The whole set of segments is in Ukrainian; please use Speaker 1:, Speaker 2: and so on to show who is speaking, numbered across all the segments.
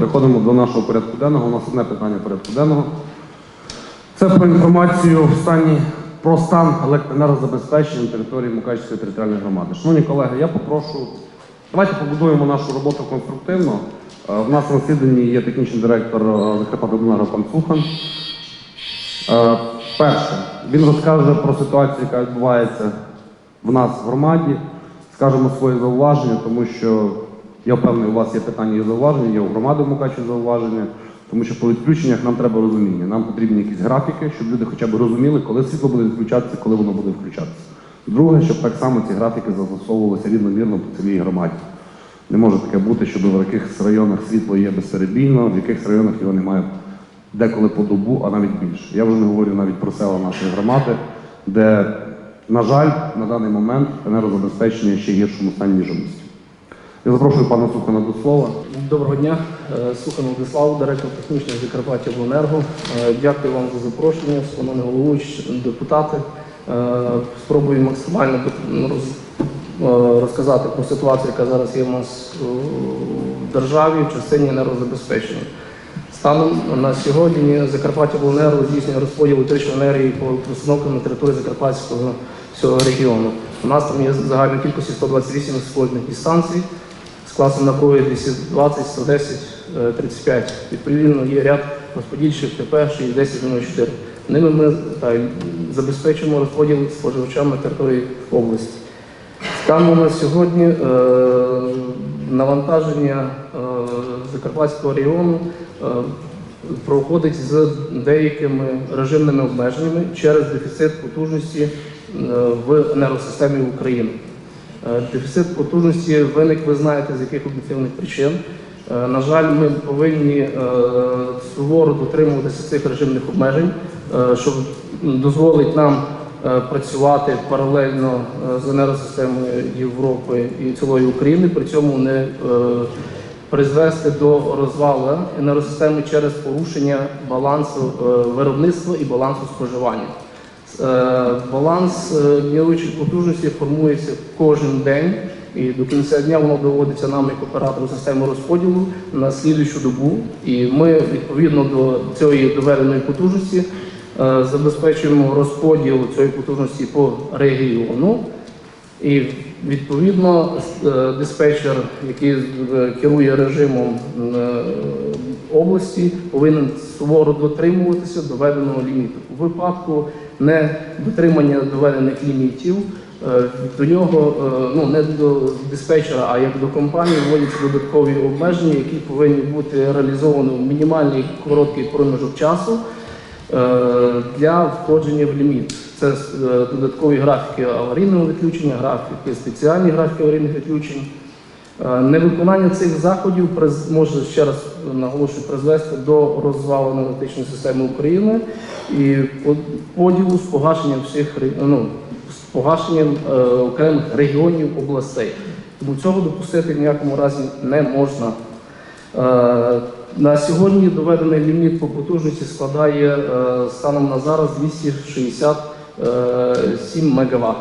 Speaker 1: переходимо до нашого порядку денного. У нас одне питання порядку денного. Це про інформацію в стані про стан електроенергозабезпечення на території Мукачівської територіальної громади. Шановні колеги, я попрошу, давайте побудуємо нашу роботу конструктивно. Е, В нас на засіданні є технічний директор е, пан Сухан. Е, Перше, він розкаже про ситуацію, яка відбувається в нас в громаді. Скажемо свої зауваження, тому що я впевнений, у вас є питання і зауваження, є у громади в Мукачеві зауваження, тому що по відключеннях нам треба розуміння. Нам потрібні якісь графіки, щоб люди хоча б розуміли, коли світло буде відключатися, коли воно буде включатися. Друге, щоб так само ці графіки застосовувалися рівномірно по цілій громаді. Не може таке бути, щоб в якихось районах світло є безперебійно, в якихось районах його немає деколи по добу, а навіть більше. Я вже не говорю навіть про села нашої громади, де, на жаль, на даний момент енергозабезпечення ще гіршому стані, ніж у місті. Я запрошую пана Сухана до слова.
Speaker 2: Доброго дня, Е, Сухан Владислав, директор технічного Закарпаття Обленерго. Е, Дякую вам за запрошення, шановні головуючі, депутати. Е, Спробую максимально роз- розказати про ситуацію, яка зараз є в нас в державі в частині енергозабезпечення. Станом на сьогодні Закарпаття Обленерго здійснює розподіл електричної енергії по установкам на території Закарпатського всього регіону. У нас там є загальна кількості 128 експлуатних станцій класом напруги 220, 110, е, 35. Відповідно, є ряд розподільчих ТП 6094. Ними ми та, й забезпечуємо розподіл споживачам на території області. Станом на сьогодні е, навантаження е, Закарпатського регіону е, проходить з деякими режимними обмеженнями через дефіцит потужності е, в енергосистемі України. Е, Дефіцит потужності виник, ви знаєте, з яких об'єктивних причин. Е, На жаль, ми повинні е, суворо дотримуватися цих режимних обмежень, що дозволить нам працювати паралельно з енергосистемою Європи і цілої України, при цьому не призвести до розвалу енергосистеми через порушення балансу виробництва і балансу споживання. Е, Баланс генеруючих потужностей формується кожен день, і до кінця дня воно доводиться нам як оператору системи розподілу на слідуючу добу. І ми відповідно до цієї доведеної потужності е, забезпечуємо розподіл цієї потужності по регіону. І відповідно е, диспетчер, який е, керує режимом е, області, повинен суворо дотримуватися доведеного ліміту. У випадку не дотримання доведених лімітів до нього ну не до диспетчера, а як до компанії вводяться додаткові обмеження, які повинні бути реалізовані в мінімальний короткий проміжок часу для входження в ліміт. Це е, додаткові графіки аварійного відключення, графіки, спеціальні графіки аварійних відключень. Е, Невиконання цих заходів може ще раз наголошую призвести до розвалу енергетичної системи України і поділу з погашенням всіх ну, з погашенням е, окремих регіонів областей. Тому цього допустити в ніякому разі не можна. Е, На сьогодні доведений ліміт по потужності складає е, станом на зараз 267 МВт.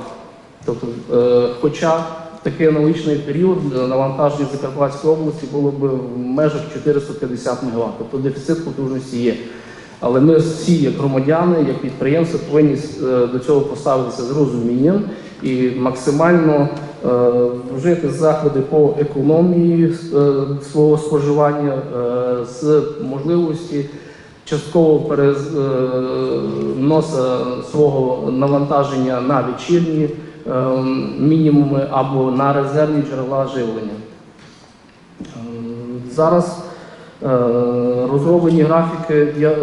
Speaker 2: Тобто, е, хоча такий аналогічний період е, навантаження Закарпатської області було б в межах 450 МВт. Тобто дефіцит потужності є. Але ми всі, як громадяни, як підприємства, повинні е, до цього поставитися з розумінням і максимально е, вжити заходи по економії е, свого споживання е, з можливості частково переноса свого навантаження на вечірні е, мінімуми або на резервні джерела живлення. Е, Зараз е, розроблені графіки е,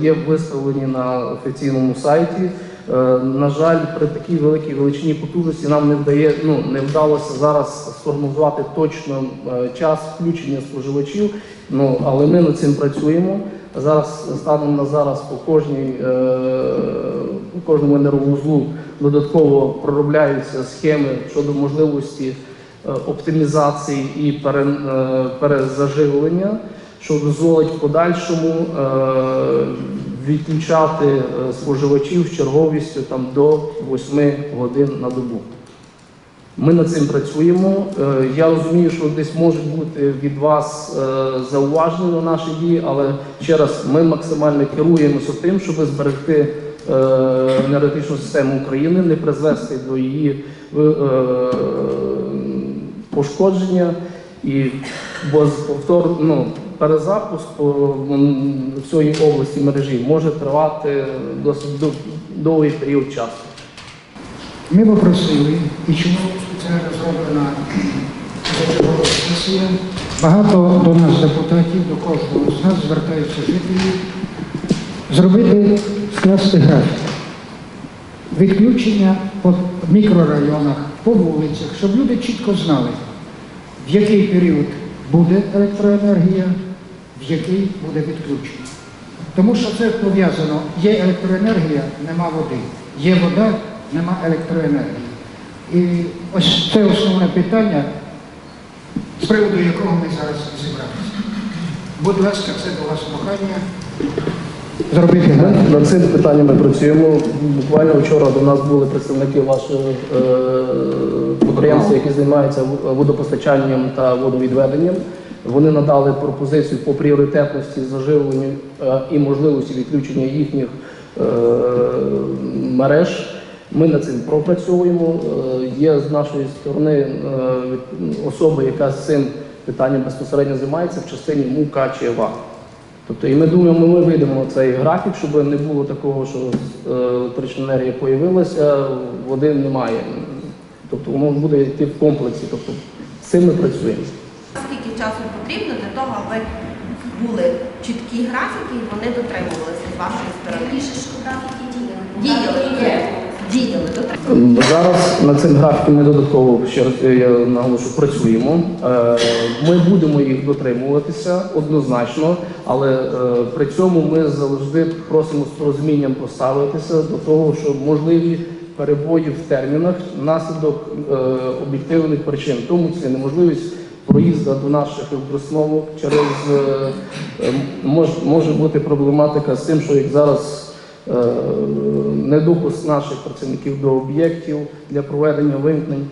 Speaker 2: є виставлені на офіційному сайті. Е, На жаль, при такій великій величині потужності нам не вдає, ну не вдалося зараз сформувати точно е, час включення споживачів. Ну але ми над цим працюємо. Зараз станом на зараз по кожній е, по кожному енерговузлу додатково проробляються схеми щодо можливості оптимізації і перезаживлення, що дозволить подальшому відключати е, споживачів з черговістю там, до 8 годин на добу. Ми над цим працюємо. Е, Я розумію, що десь можуть бути від вас е, зауваження на наші дії, але ще раз ми максимально керуємося тим, щоб зберегти енергетичну систему України, не призвести до її пошкодження і бо повтор, ну, перезапуск всієї області мережі може тривати досить довгий період часу.
Speaker 3: Ми попросили, і чому спеціально зроблена зачергова сесія. Багато до нас депутатів, до кожного з нас звертаються жителі зробити скласти графік. Відключення по мікрорайонах, по вулицях, щоб люди чітко знали, в який період буде електроенергія, в який буде відключення. Тому що це пов'язано. Є електроенергія, нема води. Є вода, нема електроенергії. І ось це основне питання, з приводу якого ми зараз зібралися. Будь ласка, це до вас прохання зробити графік.
Speaker 2: Над цим питанням ми працюємо. Буквально вчора до нас були представники вашого е, підприємства, які займаються водопостачанням та водовідведенням. Вони надали пропозицію по пріоритетності заживлення е, і можливості відключення їхніх е, мереж. Ми над цим пропрацьовуємо. Е, Є з нашої сторони особа, яка з цим питанням безпосередньо займається в частині МУКа чи ЕВА. Тобто, і ми думаємо, ми вийдемо на цей графік, щоб не було такого, що електрична енергія появилася, води немає. Тобто воно буде йти в комплексі. Тобто з цим ми працюємо.
Speaker 4: Часу потрібно для того, аби були чіткі графіки і вони дотримувалися з вашої сторони? Діяли. Діяли.
Speaker 2: Зараз над цим графіком ми додатково ще раз я наголошу працюємо. Е, Ми будемо їх дотримуватися однозначно, але е, при цьому ми завжди просимо з порозумінням поставитися до того, що можливі перебої в термінах внаслідок е, об'єктивних причин, в тому числі неможливість проїзду до наших електроустановок через е, е, мож, може бути проблематика з тим, що як зараз. Е, недопуск наших працівників до об'єктів для проведення вимкнень.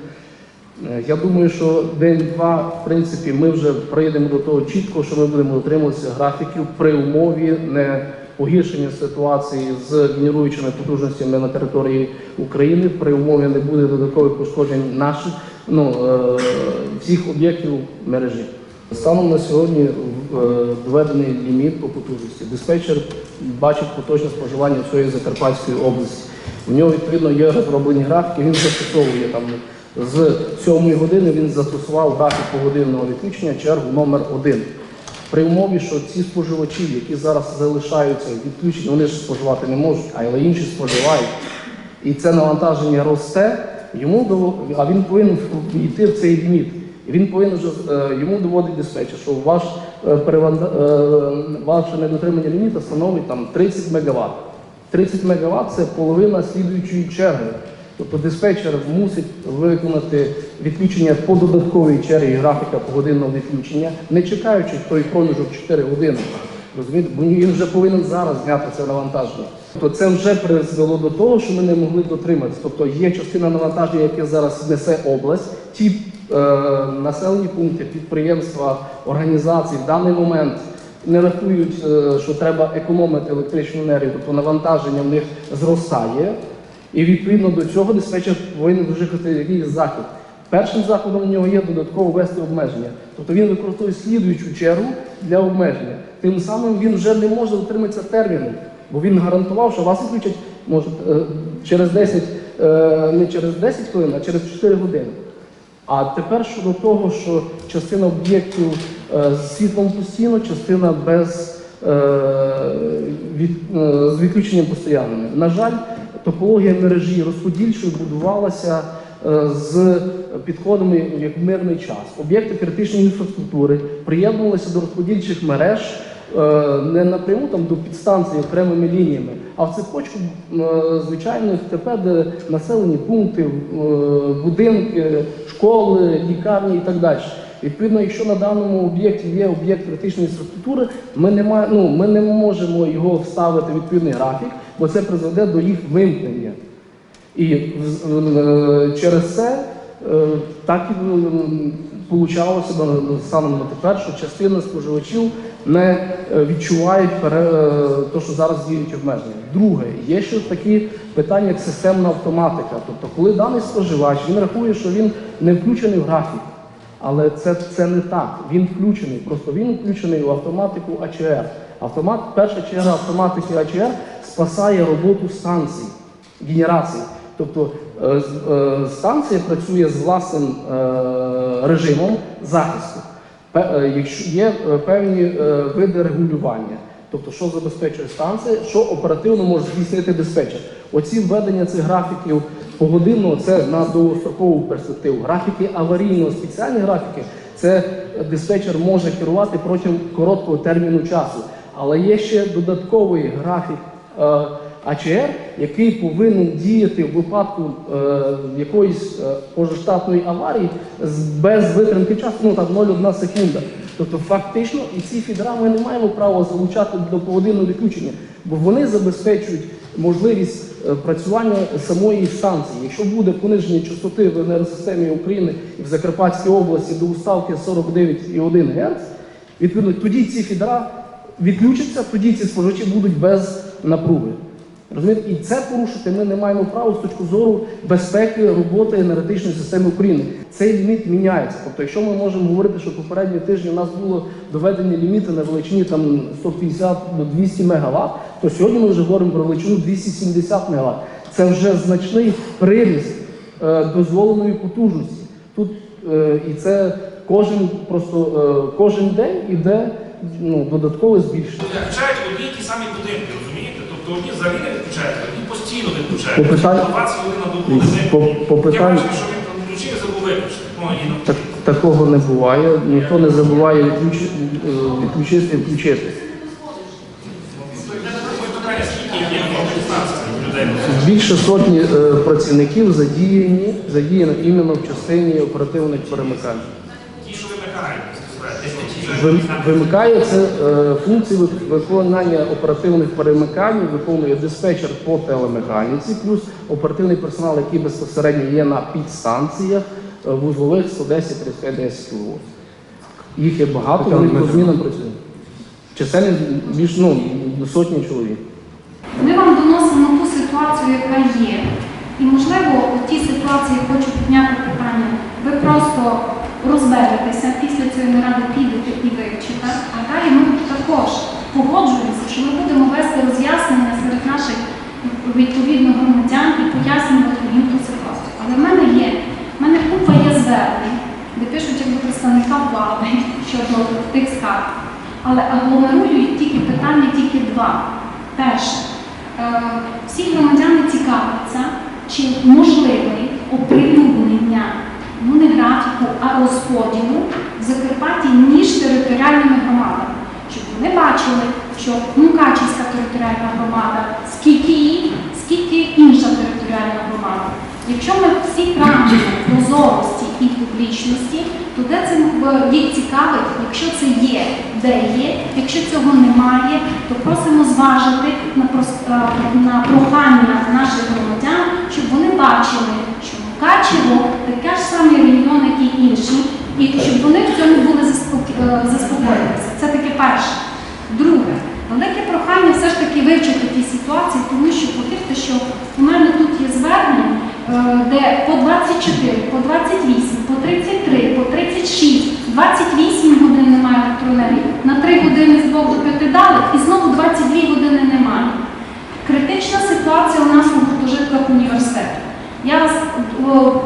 Speaker 2: Я думаю, що день-два, в принципі, ми вже прийдемо до того чітко, що ми будемо дотримуватися графіків при умові не погіршення ситуації з генеруючими потужностями на території України, при умові не буде додаткових пошкоджень наших ну, е, всіх об'єктів мережі. Станом на сьогодні е, доведений ліміт по потужності. Диспетчер бачить поточне споживання всієї Закарпатської області. У нього відповідно є розроблені графіки, він застосовує там з 7 години він застосував графік погодинного відключення чергу номер 1 При умові, що ці споживачі, які зараз залишаються відключені, вони ж споживати не можуть, але інші споживають. І це навантаження росте, йому а він повинен йти в цей ліміт. Він повинен вже е, йому доводить диспетчер, що ваш е, е, ваше недотримання ліміта становить там 30 МВт. 30 МВт це половина слідуючої черги. Тобто диспетчер мусить виконати відключення по додатковій черзі графіка погодинного відключення, не чекаючи той проміжок 4 години. Розумієте, бо він вже повинен зараз зняти це навантаження. Тобто це вже призвело до того, що ми не могли дотриматися. Тобто є частина навантаження, яке зараз несе область. Ті е, населені пункти, підприємства, організації в даний момент не рахують, е, що треба економити електричну енергію, тобто навантаження в них зростає. І відповідно до цього диспетчер повинен вжити якийсь захід. Першим заходом у нього є додатково ввести обмеження. Тобто він використовує слідуючу чергу для обмеження. Тим самим він вже не може дотриматися терміну, бо він гарантував, що вас відключать може, е, через 10, е, не через 10 хвилин, а через 4 години. А тепер щодо того, що частина об'єктів е, з світлом постійно, частина без від, з відключенням постійними. На жаль, топологія мережі розподільчої будувалася з підходами як в мирний час. Об'єкти критичної інфраструктури приєднувалися до розподільчих мереж не напряму там до підстанції окремими лініями, а в цепочку е, звичайних ТП, де населені пункти, е, будинки, школи, лікарні і так далі. Відповідно, якщо на даному об'єкті є об'єкт критичної інфраструктури, ми не, ма- ну, ми не можемо його вставити в відповідний графік, бо це призведе до їх вимкнення. І е, через це е, так получалося станом на тепер, що частина споживачів не е, відчувають пере, е, що зараз діють обмеження. Друге, є ще такі питання, як системна автоматика. Тобто, коли даний споживач він рахує, що він не включений в графік. Але це, це не так. Він включений. Просто він включений в автоматику АЧР. Автомат, перша черга автоматики АЧР спасає роботу станцій, генерації. Тобто е, е, станція працює з власним е, режимом захисту. Якщо є певні види регулювання, тобто що забезпечує станція, що оперативно може здійснити диспетчер. Оці введення цих графіків погодинно це на довгострокову перспективу. Графіки аварійного, спеціальні графіки, це диспетчер може керувати протягом короткого терміну часу. Але є ще додатковий графік АЧР, який повинен діяти в випадку е, якоїсь е, позаштатної аварії без витримки часу, ну там 0,1 секунда. Тобто фактично і ці фідра ми не маємо права залучати до погодинного відключення, бо вони забезпечують можливість е, працювання самої станції. Якщо буде пониження частоти в енергосистемі України і в Закарпатській області до уставки 49,1 Гц, відповідно тоді ці фідра відключаться, тоді ці споживачі будуть без напруги. Розумієте? І це порушити ми не маємо права з точки зору безпеки роботи енергетичної системи України. Цей ліміт міняється. Тобто, якщо ми можемо говорити, що попередні тижні у нас було доведені ліміти на величині там 150 до 200 МВт, то сьогодні ми вже говоримо про величину 270 МВт. Це вже значний приріст е, дозволеної потужності. Тут е, і це кожен просто е, кожен день іде ну, додаткове збільшення.
Speaker 5: Включають одні ті самі будинки? Тобто одні взагалі не відключають, одні постійно
Speaker 2: По
Speaker 5: відключають. 20 хвилин на добу.
Speaker 2: По- по питанню-
Speaker 5: враження, що він там включив і забув виключити. Ну, і, ну,
Speaker 2: Так, такого не буває. Ніхто не забуває відключи- е, відключити і включити.
Speaker 5: Моє питання, скільки їх є в 16 людей?
Speaker 2: Більше сотні е, працівників задіяні, задіяно іменно в частині оперативних перемикань.
Speaker 5: Ті, що вимикають, безпосередньо. Ті, що
Speaker 2: Вим-
Speaker 5: вимикають.
Speaker 2: Вимикає це е, функції виконання оперативних перемикань, виконує диспетчер по телемеханіці, плюс оперативний персонал, який безпосередньо є на підстанціях е, вузлових 110 35 10 кВт. Їх є багато, вони по змінам працюють. Чисельність більш ну, сотні чоловік.
Speaker 6: Ми вам доносимо ту ситуацію, яка є. І, можливо, у тій ситуації я хочу підняти питання. Ви просто розберетеся, після цієї наради підете і вивчите. А далі ми також погоджуємося, що ми будемо вести роз'яснення серед наших відповідно громадян і пояснювати їм ту ситуацію. Але в мене є, в мене купа є звернень, де пишуть як до представника влади щодо тих скарг. Але агломерують тільки питання тільки два. Перше, е, всі громадяни цікавляться, чи можливий оприлюднення ну не графіку, а розподілу в Закарпатті між територіальними громадами. Щоб вони бачили, що Мукачівська територіальна громада, скільки їй, скільки інша територіальна громада. Якщо ми всі прагнемо прозорості і публічності, то де це е, їх цікавить, якщо це є, де є, якщо цього немає, то просимо зважити на, е, прохання наших громадян, щоб вони бачили, що Мукачево таке ж саме регіон, як і інші, і щоб вони в цьому були е, заспокоїлися. Це таке перше. Друге, велике прохання все ж таки вивчити ті ситуації, тому що повірте, що у мене тут є звернення, де по 24, по 28, по 33, по 36, 28 годин немає електроенергії, на 3 години з 2 до 5 дали і знову 22 години немає. Критична ситуація у нас у гуртожитках університету. Я вас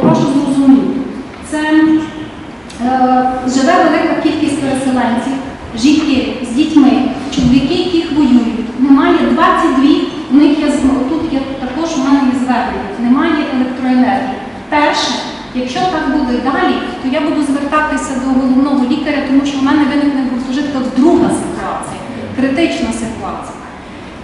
Speaker 6: прошу зрозуміти, це е, живе велика кількість переселенців, жінки з дітьми, чоловіки, яких воюють. Немає 22, у них є з- тут є також у мене є звернення, немає електроенергії. Перше, якщо так буде далі, то я буду звертатися до головного лікаря, тому що в мене виникне в гуртожитках друга ситуація, критична ситуація.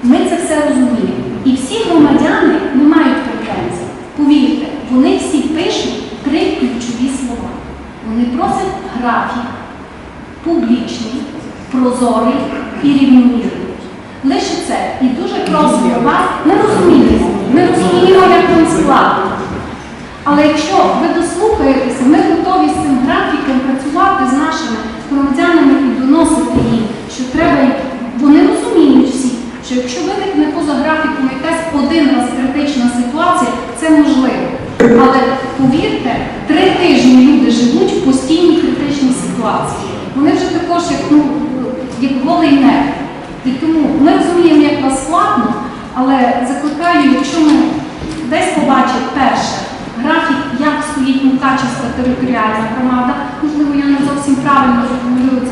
Speaker 6: Ми це все розуміємо. І всі громадяни не мають претензій. Повірте, вони всі пишуть три ключові слова. Вони просять графік публічний, прозорий і рівномірний. Лише це. І дуже просимо вас, ми розуміємо, ми розуміємо, як вам складно. Але якщо ви дослухаєтеся, ми готові з цим графіком працювати з нашими громадянами і доносити їм, що треба, вони розуміють всі, що якщо виникне поза графіком якась один раз критична ситуація, це можливо. Але повірте, три тижні люди живуть в постійній критичній ситуації. Вони вже також як, ну, як голий нерв. І тому ми розуміємо, як вас складно, але закликаю, якщо ми десь побачимо перше графік, як стоїть Мукачівська територіальна громада, можливо, я не зовсім правильно формулюю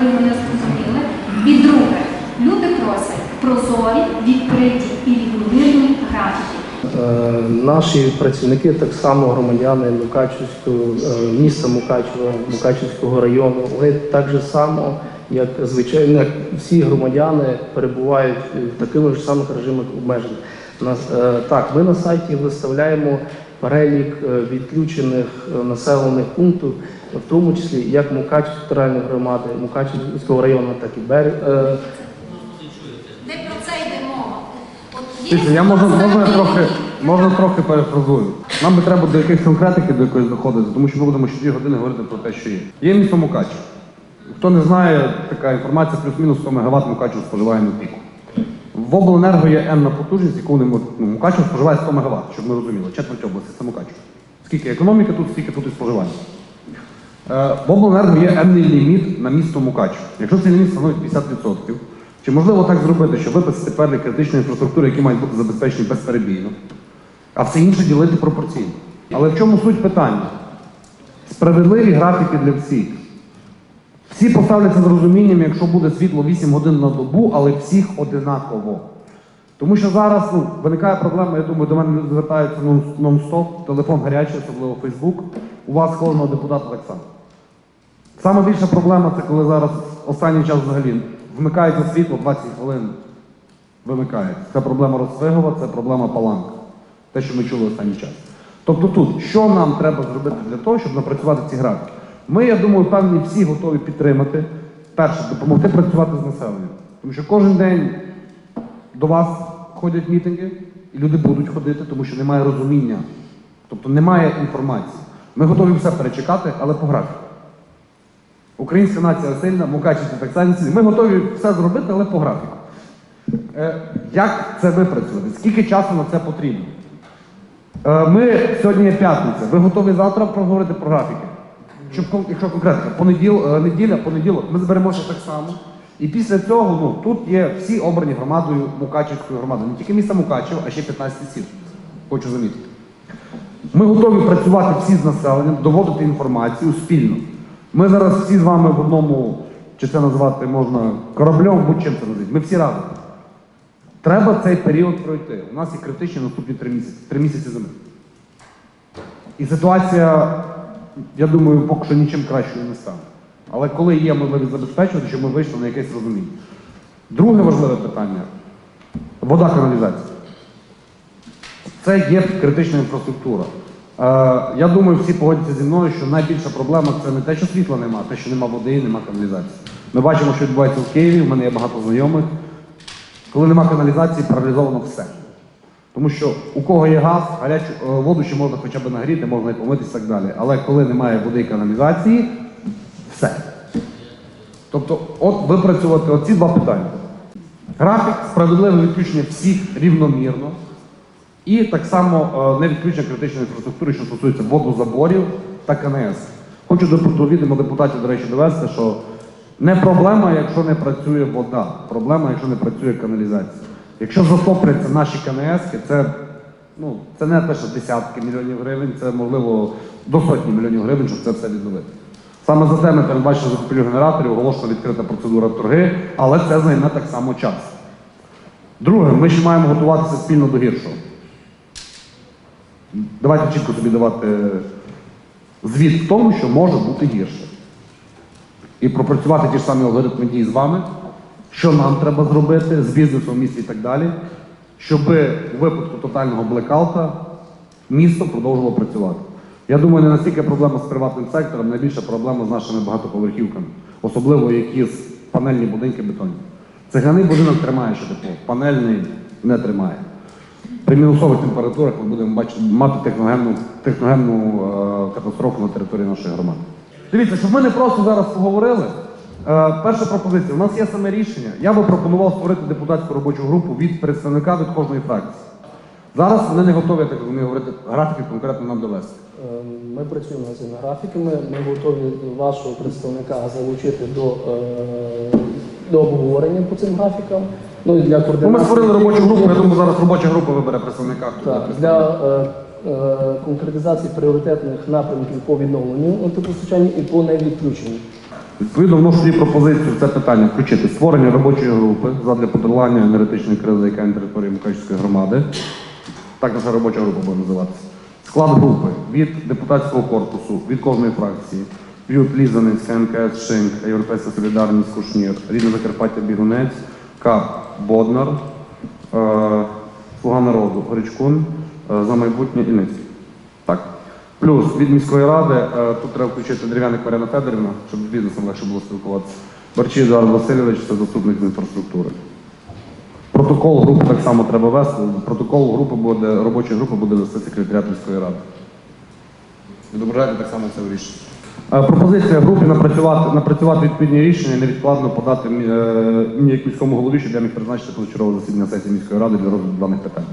Speaker 6: ви мене зрозуміли. І друге, люди просять прозорі, відкриті і рівномірні графіки.
Speaker 2: Е, Наші працівники, так само громадяни Мукачівського е, міста Мукачева, Мукачівського району, вони так же само, як звичайно, всі громадяни перебувають в таких ж самих режимах обмежень. Нас е, так, ми на сайті виставляємо перелік відключених населених пунктів, в тому числі як Мукачівської територіальної громади, Мукачівського району, так і Бер... е,
Speaker 6: Де про це йде мова? От
Speaker 1: я можна, можна я трохи, можна трохи перефразую. Нам би треба до якихось конкретики до якоїсь доходити, тому що ми будемо ще дві години говорити про те, що є. Є місто Мукачев. Хто не знає, така інформація, плюс-мінус 100 МВт Мукачев споживає на піку. В обленерго є енна потужність, яку вони можуть- ну, Мукачев споживає 100 МВт, щоб ми розуміли. Четверть області це Мукачев. Скільки економіки тут, стільки тут і споживання. Е, обленерго є енний ліміт на місто Мукачев. Якщо цей ліміт становить 50%, чи можливо так зробити, щоб виписати перелік критичної інфраструктури, які мають бути забезпечені безперебійно, а все інше ділити пропорційно? Але в чому суть питання? Справедливі графіки для всіх. Всі поставляться з розумінням, якщо буде світло 8 годин на добу, але всіх одинаково. Тому що зараз ну, виникає проблема, я думаю, до мене звертаються нон- нон-стоп, телефон гарячий, особливо Фейсбук. У вас кожного депутата так само. Саме більша проблема це коли зараз останній час взагалі вмикається світло 20 хвилин. Вимикається. Це проблема Росвигова, це проблема Паланка. Те, що ми чули останній час. Тобто тут, що нам треба зробити для того, щоб напрацювати ці графіки? Ми, я думаю, певні всі готові підтримати. Перше, допомогти працювати з населенням. Тому що кожен день до вас ходять мітинги, і люди будуть ходити, тому що немає розуміння, тобто немає інформації. Ми готові все перечекати, але по графіку. Українська нація сильна, мукачівці так само сильні. Ми готові все зробити, але по графіку. Е, як це випрацювати? Скільки часу на це потрібно? Е, ми сьогодні є п'ятниця. Ви готові завтра проговорити про графіки? Щоб якщо конкретно, понеділ, е, неділя, понеділок, ми зберемося так само. І після цього ну, тут є всі обрані громадою Мукачівської громади. Не тільки міста Мукачево, а ще 15 сіл. Хочу замітити. Ми готові працювати всі з населенням, доводити інформацію спільно. Ми зараз всі з вами в одному, чи це назвати можна кораблем, будь-чим це назвати. Ми всі разом. Треба цей період пройти. У нас є критичні наступні три місяці, три місяці зими. І ситуація, я думаю, поки що нічим кращою не стане. Але коли є можливість забезпечувати, щоб ми вийшли на якесь розуміння. Друге важливе питання вода каналізація. Це є критична інфраструктура. Е, я думаю, всі погодяться зі мною, що найбільша проблема це не те, що світла немає, а те, що нема води нема каналізації. Ми бачимо, що відбувається в Києві, в мене є багато знайомих. Коли нема каналізації, паралізовано все. Тому що у кого є газ, гарячу е, воду ще можна хоча б нагріти, можна і помитись і так далі. Але коли немає води і каналізації, все. Тобто, от випрацювати оці два питання. Графік, справедливе відключення всіх рівномірно. І так само е, не відключення критичної інфраструктури, що стосується водозаборів та КНС. Хочу до, до відома депутатів, до речі, довести, що не проблема, якщо не працює вода, проблема, якщо не працює каналізація. Якщо затопляться наші КНС, це, ну, це не те, що десятки мільйонів гривень, це можливо до сотні мільйонів гривень, щоб це все відновити. Саме за те ми передбачили закупівлю генераторів, оголошена відкрита процедура торги, але це займе так само час. Друге, ми ще маємо готуватися спільно до гіршого. Давайте чітко собі давати звіт в тому, що може бути гірше. І пропрацювати ті ж самі алгоритми дій з вами, що нам треба зробити з бізнесом в місті і так далі, щоб у випадку тотального блекаута місто продовжувало працювати. Я думаю, не настільки проблема з приватним сектором, найбільша проблема з нашими багатоповерхівками, особливо які з панельні будинки бетонні. Цегляний будинок тримає ще тепло, панельний не тримає. При мінусових температурах ми будемо бачити, мати техногенну, техногенну е, катастрофу на території нашої громади. Дивіться, щоб ми не просто зараз поговорили. Е, перша пропозиція. У нас є саме рішення. Я би пропонував створити депутатську робочу групу від представника від кожної фракції. Зараз вони не готові, так розумію, говорити графіки конкретно нам довести.
Speaker 2: Е, Ми працюємо над цими графіками. Ми готові вашого представника залучити до, е, до обговорення по цим графікам. Ну і для
Speaker 1: Ну,
Speaker 2: координації.
Speaker 1: ми створили робочу групу, я думаю, зараз робоча група вибере представника. хто буде
Speaker 2: Так,
Speaker 1: представник.
Speaker 2: для е, е, конкретизації пріоритетних напрямків по відновленню теплопостачання і по невідключенню.
Speaker 1: Відповідно, вношу її пропозицію в це питання включити створення робочої групи задля подолання енергетичної кризи, яка є на території Мукачівської громади. Так наша робоча група буде називатися. Склад групи від депутатського корпусу, від кожної фракції. Б'ют Лізанець, МКС, Шинк, Європейська Солідарність, Кушнір, Рідне Закарпаття, Бігунець, КАП, Боднар, е, Слуга народу, Гречкун, е, за майбутнє Іницький. Так. Плюс від міської ради е, тут треба включити дерев'яник Марина Федорівна, щоб з бізнесом легше було спілкуватися. Барчій Едуард Васильович це заступник з інфраструктури. Протокол групи так само треба вести. Протокол групи буде, робочої групи буде вести секретаріат міської ради. Відображайте так само це в. Е, Пропозиція групи напрацювати, напрацювати відповідні рішення і невідкладно подати мені, е, мені як міському голові, щоб я міг призначити позачергове засідання сесії міської ради для розгляду даних питань.